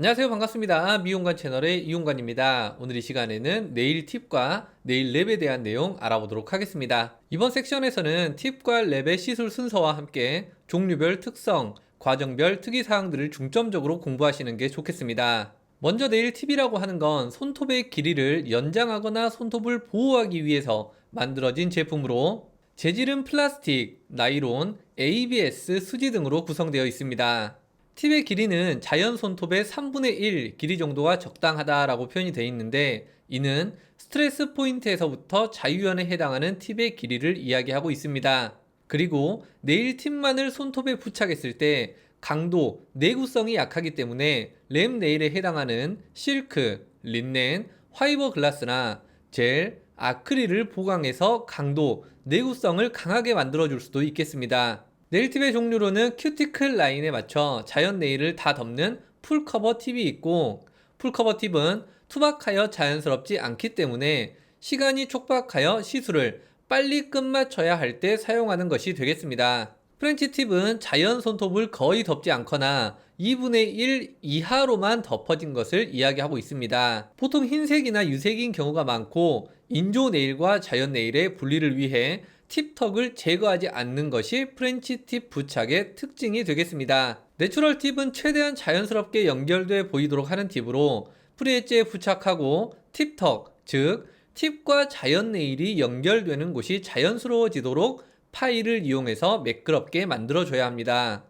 안녕하세요. 반갑습니다. 미용관 채널의 이용관입니다. 오늘 이 시간에는 네일 팁과 네일 랩에 대한 내용 알아보도록 하겠습니다. 이번 섹션에서는 팁과 랩의 시술 순서와 함께 종류별 특성, 과정별 특이사항들을 중점적으로 공부하시는 게 좋겠습니다. 먼저 네일 팁이라고 하는 건 손톱의 길이를 연장하거나 손톱을 보호하기 위해서 만들어진 제품으로 재질은 플라스틱, 나이론, ABS, 수지 등으로 구성되어 있습니다. 팁의 길이는 자연 손톱의 3분의 1 길이 정도가 적당하다라고 표현이 되어 있는데 이는 스트레스 포인트에서부터 자유연에 해당하는 팁의 길이를 이야기하고 있습니다. 그리고 네일 팁만을 손톱에 부착했을 때 강도, 내구성이 약하기 때문에 램 네일에 해당하는 실크, 린넨, 화이버 글라스나 젤, 아크릴을 보강해서 강도, 내구성을 강하게 만들어줄 수도 있겠습니다. 네일팁의 종류로는 큐티클 라인에 맞춰 자연 네일을 다 덮는 풀커버 팁이 있고 풀커버 팁은 투박하여 자연스럽지 않기 때문에 시간이 촉박하여 시술을 빨리 끝마쳐야 할 때 사용하는 것이 되겠습니다. 프렌치 팁은 자연 손톱을 거의 덮지 않거나 2분의 1 이하로만 덮어진 것을 이야기하고 있습니다. 보통 흰색이나 유색인 경우가 많고 인조 네일과 자연 네일의 분리를 위해 팁턱을 제거하지 않는 것이 프렌치 팁 부착의 특징이 되겠습니다. 내추럴 팁은 최대한 자연스럽게 연결돼 보이도록 하는 팁으로 프리엣지에 부착하고 팁턱, 즉 팁과 자연 네일이 연결되는 곳이 자연스러워지도록 파일을 이용해서 매끄럽게 만들어줘야 합니다.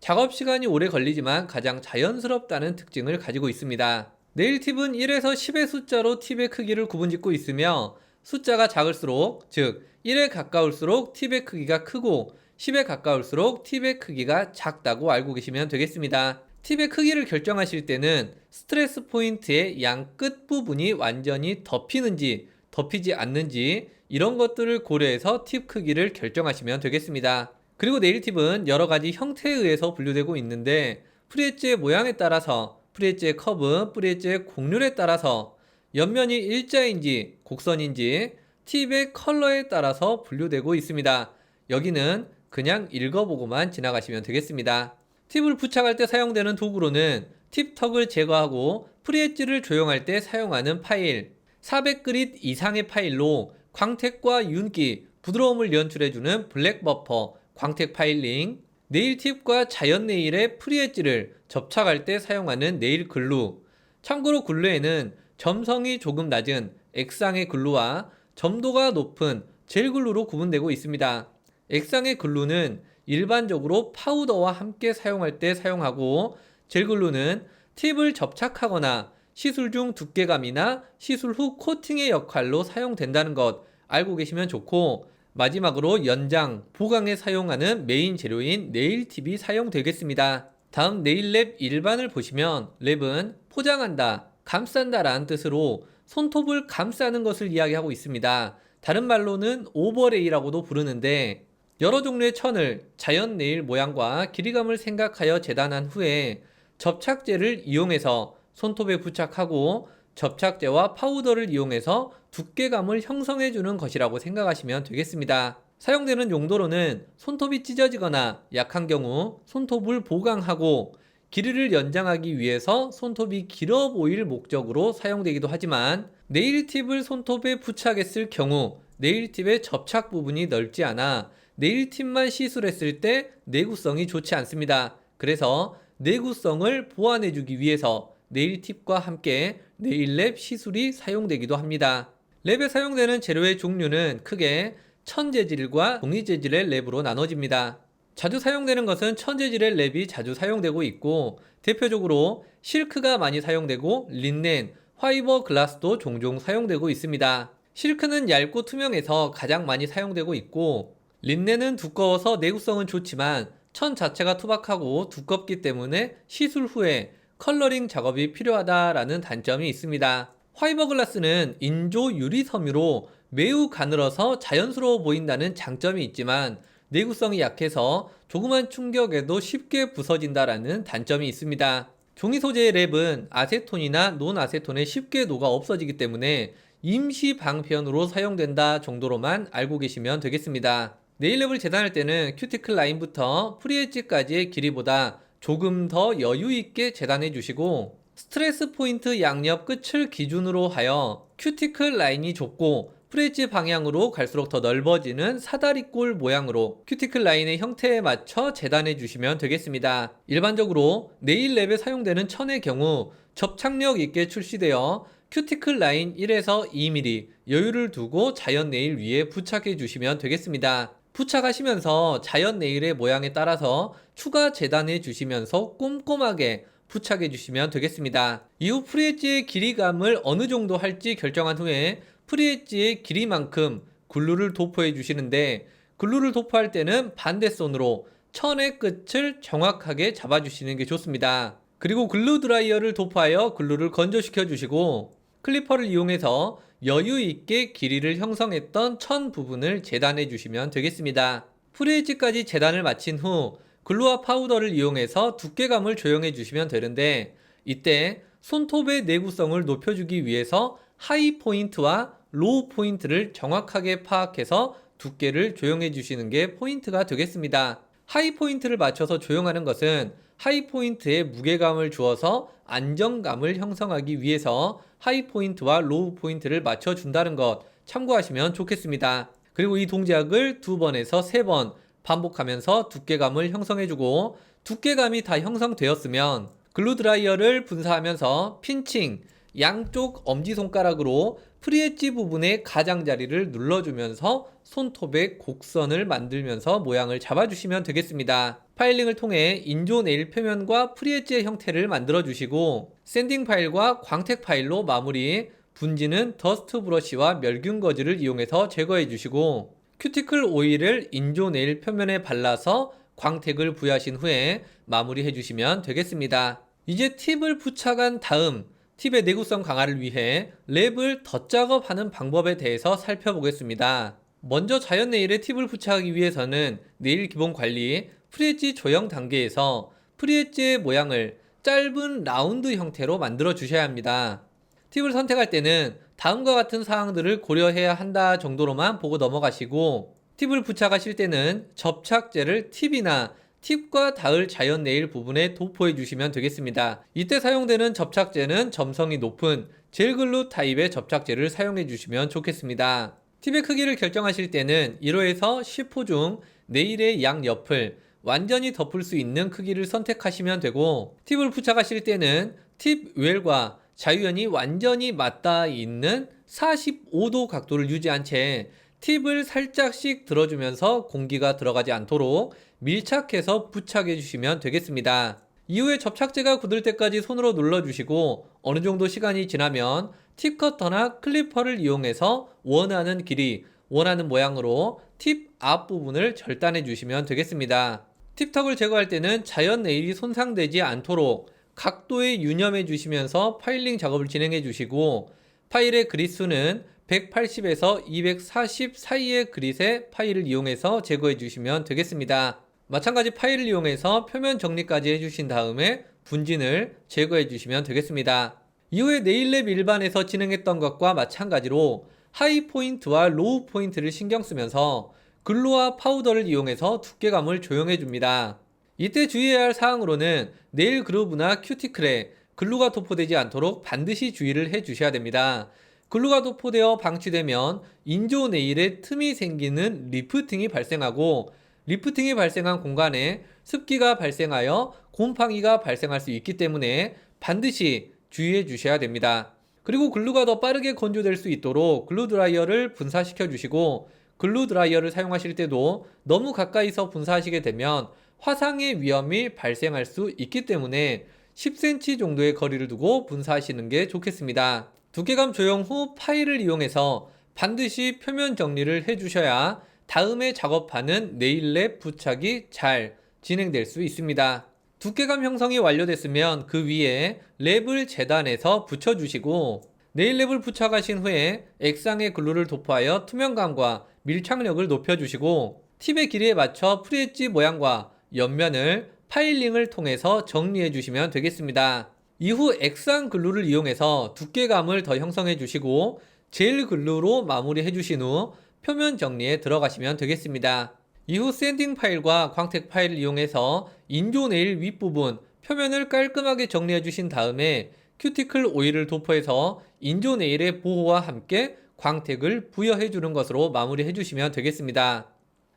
작업 시간이 오래 걸리지만 가장 자연스럽다는 특징을 가지고 있습니다. 네일 팁은 1에서 10의 숫자로 팁의 크기를 구분짓고 있으며 숫자가 작을수록, 즉 1에 가까울수록 팁의 크기가 크고 10에 가까울수록 팁의 크기가 작다고 알고 계시면 되겠습니다. 팁의 크기를 결정하실 때는 스트레스 포인트의 양 끝부분이 완전히 덮이는지 덮이지 않는지 이런 것들을 고려해서 팁 크기를 결정하시면 되겠습니다. 그리고 네일 팁은 여러 가지 형태에 의해서 분류되고 있는데 프리엣지의 모양에 따라서 프리엣지의 커브, 프리엣지의 곡률에 따라서 옆면이 일자인지 곡선인지 팁의 컬러에 따라서 분류되고 있습니다. 여기는 그냥 읽어보고만 지나가시면 되겠습니다. 팁을 부착할 때 사용되는 도구로는 팁턱을 제거하고 프리엣지를 조용할 때 사용하는 파일, 400그릿 이상의 파일로 광택과 윤기, 부드러움을 연출해주는 블랙 버퍼, 광택 파일링, 네일 팁과 자연 네일의 프리엣지를 접착할 때 사용하는 네일 글루. 참고로 글루에는 점성이 조금 낮은 액상의 글루와 점도가 높은 젤 글루로 구분되고 있습니다. 액상의 글루는 일반적으로 파우더와 함께 사용할 때 사용하고 젤 글루는 팁을 접착하거나 시술 중 두께감이나 시술 후 코팅의 역할로 사용된다는 것 알고 계시면 좋고 마지막으로 연장, 보강에 사용하는 메인 재료인 네일 팁이 사용되겠습니다. 다음 네일랩 일반을 보시면 랩은 포장한다, 감싼다 라는 뜻으로 손톱을 감싸는 것을 이야기하고 있습니다. 다른 말로는 오버레이라고도 부르는데 여러 종류의 천을 자연 네일 모양과 길이감을 생각하여 재단한 후에 접착제를 이용해서 손톱에 부착하고 접착제와 파우더를 이용해서 두께감을 형성해 주는 것이라고 생각하시면 되겠습니다. 사용되는 용도로는 손톱이 찢어지거나 약한 경우 손톱을 보강하고 길이를 연장하기 위해서 손톱이 길어 보일 목적으로 사용되기도 하지만 네일 팁을 손톱에 부착했을 경우 네일 팁의 접착 부분이 넓지 않아 네일 팁만 시술했을 때 내구성이 좋지 않습니다. 그래서 내구성을 보완해주기 위해서 네일 팁과 함께 네일랩 시술이 사용되기도 합니다. 랩에 사용되는 재료의 종류는 크게 천 재질과 종이 재질의 랩으로 나눠집니다. 자주 사용되는 것은 천재질의 랩이 자주 사용되고 있고 대표적으로 실크가 많이 사용되고 린넨, 화이버 글라스도 종종 사용되고 있습니다. 실크는 얇고 투명해서 가장 많이 사용되고 있고 린넨은 두꺼워서 내구성은 좋지만 천 자체가 투박하고 두껍기 때문에 시술 후에 컬러링 작업이 필요하다라는 단점이 있습니다. 화이버 글라스는 인조 유리 섬유로 매우 가늘어서 자연스러워 보인다는 장점이 있지만 내구성이 약해서 조그만 충격에도 쉽게 부서진다라는 단점이 있습니다. 종이 소재의 랩은 아세톤이나 논아세톤에 쉽게 녹아 없어지기 때문에 임시 방편으로 사용된다 정도로만 알고 계시면 되겠습니다. 네일랩을 재단할 때는 큐티클 라인부터 프리엣지까지의 길이보다 조금 더 여유 있게 재단해 주시고 스트레스 포인트 양옆 끝을 기준으로 하여 큐티클 라인이 좁고 프레지 방향으로 갈수록 더 넓어지는 사다리꼴 모양으로 큐티클 라인의 형태에 맞춰 재단해 주시면 되겠습니다. 일반적으로 네일 랩에 사용되는 천의 경우 접착력 있게 출시되어 큐티클 라인 1에서 2mm 여유를 두고 자연 네일 위에 부착해 주시면 되겠습니다. 부착하시면서 자연 네일의 모양에 따라서 추가 재단해 주시면서 꼼꼼하게 부착해 주시면 되겠습니다. 이후 프리엣지의 길이감을 어느 정도 할지 결정한 후에 프리엣지의 길이만큼 글루를 도포해 주시는데 글루를 도포할 때는 반대손으로 천의 끝을 정확하게 잡아 주시는 게 좋습니다. 그리고 글루 드라이어를 도포하여 글루를 건조시켜 주시고 클리퍼를 이용해서 여유 있게 길이를 형성했던 천 부분을 재단해 주시면 되겠습니다. 프리엣지까지 재단을 마친 후 글루와 파우더를 이용해서 두께감을 조정해 주시면 되는데 이때 손톱의 내구성을 높여주기 위해서 하이 포인트와 로우 포인트를 정확하게 파악해서 두께를 조정해 주시는 게 포인트가 되겠습니다. 하이 포인트를 맞춰서 조용하는 것은 하이 포인트에 무게감을 주어서 안정감을 형성하기 위해서 하이 포인트와 로우 포인트를 맞춰 준다는 것 참고하시면 좋겠습니다. 그리고 이 동작을 두 번에서 세 번 반복하면서 두께감을 형성해 주고 두께감이 다 형성되었으면 글루 드라이어를 분사하면서 핀칭 양쪽 엄지손가락으로 프리엣지 부분의 가장자리를 눌러주면서 손톱의 곡선을 만들면서 모양을 잡아주시면 되겠습니다. 파일링을 통해 인조 네일 표면과 프리엣지의 형태를 만들어 주시고 샌딩 파일과 광택 파일로 마무리 분지는 더스트 브러쉬와 멸균 거즈를 이용해서 제거해 주시고 큐티클 오일을 인조 네일 표면에 발라서 광택을 부여하신 후에 마무리해 주시면 되겠습니다. 이제 팁을 부착한 다음 팁의 내구성 강화를 위해 랩을 덧작업하는 방법에 대해서 살펴보겠습니다. 먼저 자연 네일에 팁을 부착하기 위해서는 네일 기본 관리 프리엣지 조형 단계에서 프리엣지의 모양을 짧은 라운드 형태로 만들어 주셔야 합니다. 팁을 선택할 때는 다음과 같은 사항들을 고려해야 한다 정도로만 보고 넘어가시고 팁을 부착하실 때는 접착제를 팁이나 팁과 닿을 자연 네일 부분에 도포해 주시면 되겠습니다. 이때 사용되는 접착제는 점성이 높은 젤글루 타입의 접착제를 사용해 주시면 좋겠습니다. 팁의 크기를 결정하실 때는 1호에서 10호 중 네일의 양 옆을 완전히 덮을 수 있는 크기를 선택하시면 되고 팁을 부착하실 때는 팁 웰과 자유연이 완전히 맞닿아 있는 45도 각도를 유지한 채 팁을 살짝씩 들어주면서 공기가 들어가지 않도록 밀착해서 부착해 주시면 되겠습니다. 이후에 접착제가 굳을 때까지 손으로 눌러주시고 어느 정도 시간이 지나면 팁 커터나 클리퍼를 이용해서 원하는 길이, 원하는 모양으로 팁 앞부분을 절단해 주시면 되겠습니다. 팁턱을 제거할 때는 자연 네일이 손상되지 않도록 각도에 유념해 주시면서 파일링 작업을 진행해 주시고 파일의 그릿수는 180에서 240 사이의 그릿의 파일을 이용해서 제거해 주시면 되겠습니다. 마찬가지 파일을 이용해서 표면 정리까지 해주신 다음에 분진을 제거해 주시면 되겠습니다. 이후에 네일랩 일반에서 진행했던 것과 마찬가지로 하이 포인트와 로우 포인트를 신경 쓰면서 글루와 파우더를 이용해서 두께감을 조정해 줍니다. 이때 주의해야 할 사항으로는 네일 그루브나 큐티클에 글루가 도포되지 않도록 반드시 주의를 해 주셔야 됩니다. 글루가 도포되어 방치되면 인조 네일에 틈이 생기는 리프팅이 발생하고 리프팅이 발생한 공간에 습기가 발생하여 곰팡이가 발생할 수 있기 때문에 반드시 주의해 주셔야 됩니다. 그리고 글루가 더 빠르게 건조될 수 있도록 글루 드라이어를 분사시켜 주시고 글루 드라이어를 사용하실 때도 너무 가까이서 분사하시게 되면 화상의 위험이 발생할 수 있기 때문에 10cm 정도의 거리를 두고 분사하시는 게 좋겠습니다. 두께감 조형 후 파일을 이용해서 반드시 표면 정리를 해 주셔야 다음에 작업하는 네일랩 부착이 잘 진행될 수 있습니다. 두께감 형성이 완료됐으면 그 위에 랩을 재단해서 붙여주시고 네일랩을 부착하신 후에 액상의 글루를 도포하여 투명감과 밀착력을 높여주시고 팁의 길이에 맞춰 프리엣지 모양과 옆면을 파일링을 통해서 정리해 주시면 되겠습니다. 이후 액상 글루를 이용해서 두께감을 더 형성해 주시고 젤 글루로 마무리해 주신 후 표면 정리에 들어가시면 되겠습니다. 이후 샌딩 파일과 광택 파일을 이용해서 인조 네일 윗부분 표면을 깔끔하게 정리해 주신 다음에 큐티클 오일을 도포해서 인조 네일의 보호와 함께 광택을 부여해 주는 것으로 마무리해 주시면 되겠습니다.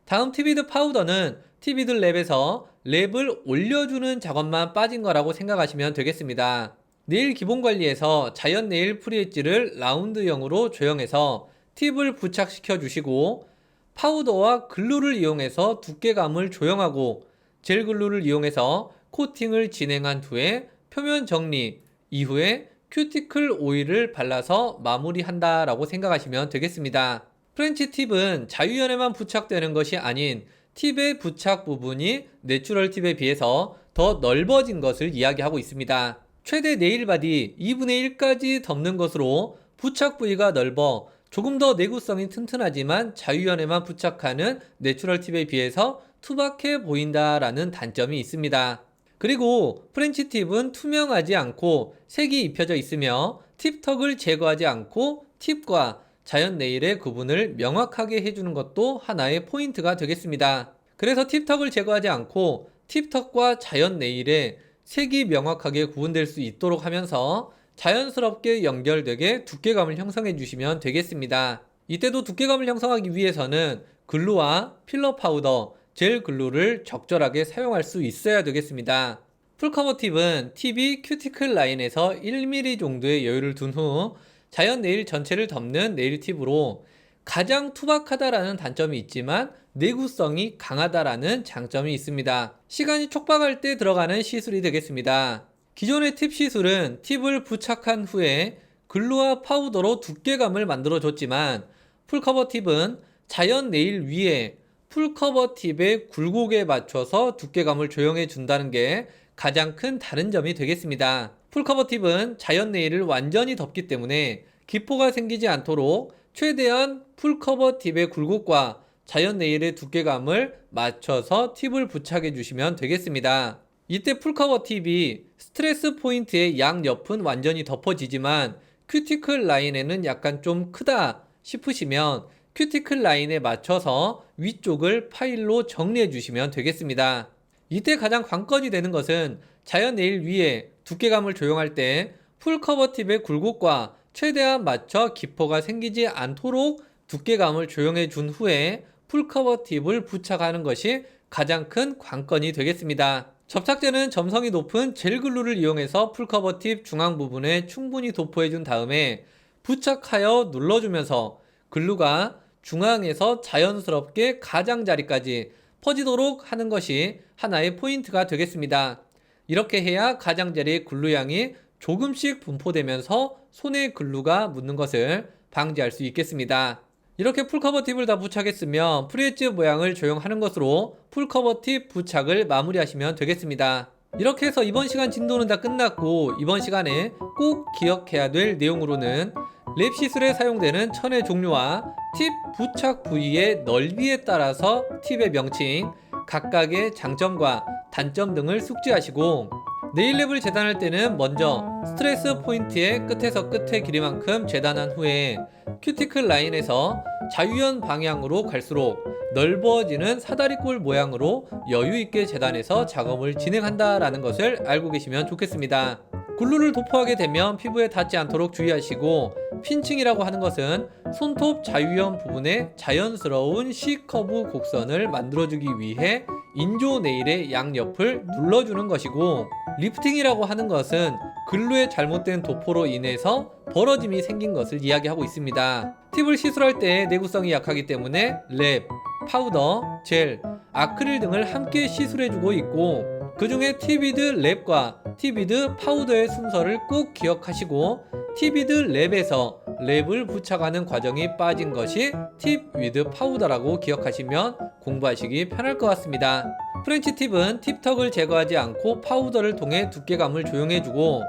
다음 티비드 파우더는 티비드 랩에서 랩을 올려주는 작업만 빠진 거라고 생각하시면 되겠습니다. 네일 기본 관리에서 자연 네일 프리엣지를 라운드형으로 조형해서 팁을 부착시켜 주시고 파우더와 글루를 이용해서 두께감을 조형하고 젤 글루를 이용해서 코팅을 진행한 후에 표면 정리 이후에 큐티클 오일을 발라서 마무리한다라고 생각하시면 되겠습니다. 프렌치 팁은 자유연에만 부착되는 것이 아닌 팁의 부착 부분이 내추럴 팁에 비해서 더 넓어진 것을 이야기하고 있습니다. 최대 네일 바디 2분의 1까지 덮는 것으로 부착 부위가 넓어 조금 더 내구성이 튼튼하지만 자유연에만 부착하는 내추럴 팁에 비해서 투박해 보인다라는 단점이 있습니다. 그리고 프렌치 팁은 투명하지 않고 색이 입혀져 있으며 팁턱을 제거하지 않고 팁과 자연 네일의 구분을 명확하게 해주는 것도 하나의 포인트가 되겠습니다. 그래서 팁턱을 제거하지 않고 팁턱과 자연 네일의 색이 명확하게 구분될 수 있도록 하면서 자연스럽게 연결되게 두께감을 형성해 주시면 되겠습니다. 이때도 두께감을 형성하기 위해서는 글루와 필러 파우더, 젤 글루를 적절하게 사용할 수 있어야 되겠습니다. 풀커버 팁은 팁이 큐티클 라인에서 1mm 정도의 여유를 둔 후 자연 네일 전체를 덮는 네일 팁으로 가장 투박하다라는 단점이 있지만 내구성이 강하다라는 장점이 있습니다. 시간이 촉박할 때 들어가는 시술이 되겠습니다. 기존의 팁 시술은 팁을 부착한 후에 글루와 파우더로 두께감을 만들어 줬지만 풀커버 팁은 자연 네일 위에 풀커버 팁의 굴곡에 맞춰서 두께감을 조형해 준다는 게 가장 큰 다른 점이 되겠습니다. 풀커버 팁은 자연 네일을 완전히 덮기 때문에 기포가 생기지 않도록 최대한 풀커버 팁의 굴곡과 자연 네일의 두께감을 맞춰서 팁을 부착해 주시면 되겠습니다. 이때 풀커버 팁이 스트레스 포인트의 양옆은 완전히 덮어지지만 큐티클 라인에는 약간 좀 크다 싶으시면 큐티클 라인에 맞춰서 위쪽을 파일로 정리해 주시면 되겠습니다. 이때 가장 관건이 되는 것은 자연 네일 위에 두께감을 조형할 때 풀커버 팁의 굴곡과 최대한 맞춰 기포가 생기지 않도록 두께감을 조형해 준 후에 풀커버 팁을 부착하는 것이 가장 큰 관건이 되겠습니다. 접착제는 점성이 높은 젤글루를 이용해서 풀커버 팁 중앙 부분에 충분히 도포해 준 다음에 부착하여 눌러주면서 글루가 중앙에서 자연스럽게 가장자리까지 퍼지도록 하는 것이 하나의 포인트가 되겠습니다. 이렇게 해야 가장자리의 글루양이 조금씩 분포되면서 손에 글루가 묻는 것을 방지할 수 있겠습니다. 이렇게 풀커버 팁을 다 부착했으면 프리엣지 모양을 조형하는 것으로 풀커버 팁 부착을 마무리하시면 되겠습니다. 이렇게 해서 이번 시간 진도는 다 끝났고 이번 시간에 꼭 기억해야 될 내용으로는 랩 시술에 사용되는 천의 종류와 팁 부착 부위의 넓이에 따라서 팁의 명칭, 각각의 장점과 단점 등을 숙지하시고 네일랩을 재단할 때는 먼저 스트레스 포인트의 끝에서 끝의 길이만큼 재단한 후에 큐티클 라인에서 자유연 방향으로 갈수록 넓어지는 사다리꼴 모양으로 여유 있게 재단해서 작업을 진행한다라는 것을 알고 계시면 좋겠습니다. 글루를 도포하게 되면 피부에 닿지 않도록 주의하시고 핀칭이라고 하는 것은 손톱 자유형 부분에 자연스러운 C커브 곡선을 만들어주기 위해 인조 네일의 양옆을 눌러주는 것이고 리프팅이라고 하는 것은 글루의 잘못된 도포로 인해서 벌어짐이 생긴 것을 이야기하고 있습니다. 팁을 시술할 때 내구성이 약하기 때문에 랩, 파우더, 젤, 아크릴 등을 함께 시술해주고 있고 그 중에 티비드 랩과 티비드 파우더의 순서를 꼭 기억하시고 티비드 랩에서 랩을 부착하는 과정이 빠진 것이 팁 위드 파우더라고 기억하시면 공부하시기 편할 것 같습니다. 프렌치 팁은 팁턱을 제거하지 않고 파우더를 통해 두께감을 조용해주고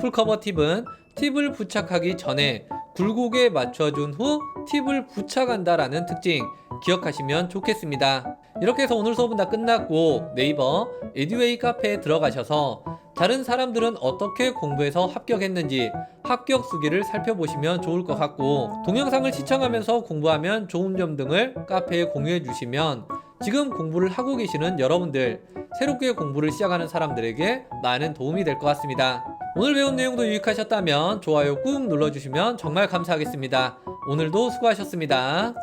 풀커버 팁은 팁을 부착하기 전에 굴곡에 맞춰준 후 팁을 부착한다라는 특징 기억하시면 좋겠습니다. 이렇게 해서 오늘 수업은 다 끝났고 네이버 에듀웨이 카페에 들어가셔서 다른 사람들은 어떻게 공부해서 합격했는지 합격 수기를 살펴보시면 좋을 것 같고 동영상을 시청하면서 공부하면 좋은 점 등을 카페에 공유해 주시면 지금 공부를 하고 계시는 여러분들 새롭게 공부를 시작하는 사람들에게 많은 도움이 될 것 같습니다. 오늘 배운 내용도 유익하셨다면 좋아요 꾹 눌러주시면 정말 감사하겠습니다. 오늘도 수고하셨습니다.